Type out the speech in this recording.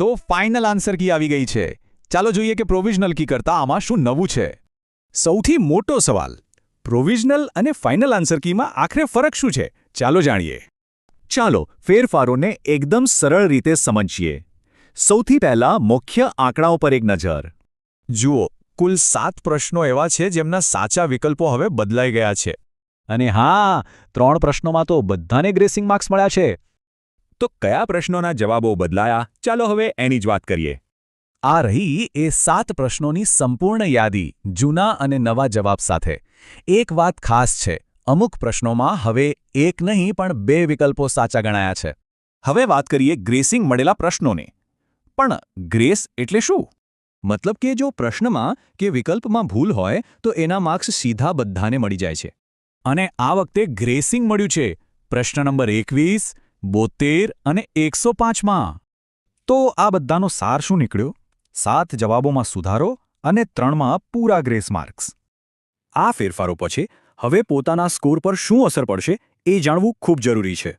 તો final answer key આવી ગઈ છે. ચાલો જોઈએ કે પ્રોવિઝનલ કી કરતા આમાં શું નવું છે. સૌથી મોટો સવાલ પ્રોવિઝનલ અને ફાઇનલ આન્સર કીમાં આખરે ફરક શું છે? ચાલો જાણીએ. ચાલો, ફેરફારોને એકદમ સરળ રીતે સમજીએ. સૌથી પહેલાં મુખ્ય આંકડાઓ પર એક નજર. જુઓ, કુલ સાત પ્રશ્નો એવા છે જેમના સાચા વિકલ્પો હવે બદલાઈ ગયા છે. અને હા, ત્રણ પ્રશ્નોમાં તો બધાને ગ્રેસિંગ માર્ક્સ મળ્યા છે. તો કયા પ્રશ્નોના જવાબો બદલાયા? ચાલો હવે એની જ વાત કરીએ. આ રહી એ સાત પ્રશ્નોની સંપૂર્ણ યાદી, જૂના અને નવા જવાબ સાથે. એક વાત ખાસ છે, અમુક પ્રશ્નોમાં હવે એક નહીં, પણ બે વિકલ્પો સાચા ગણાયા છે. હવે વાત કરીએ ગ્રેસિંગ મળેલા પ્રશ્નોને. પણ ગ્રેસ એટલે શું? મતલબ કે જો પ્રશ્નમાં કે વિકલ્પમાં ભૂલ હોય, તો એના માર્ક્સ સીધા બધાને મળી જાય છે. અને આ વખતે ગ્રેસિંગ મળ્યું છે. પ્રશ્ન નંબર એકવીસ બોતેર અને એકસો પાંચમાં. તો આ બધાનો સાર શું નીકળ્યો? સાત જવાબોમાં સુધારો અને ત્રણમાં પૂરા ગ્રેસ માર્ક્સ. આ ફેરફારો પછી હવે પોતાના સ્કોર પર શું અસર પડશે એ જાણવું ખૂબ જરૂરી છે.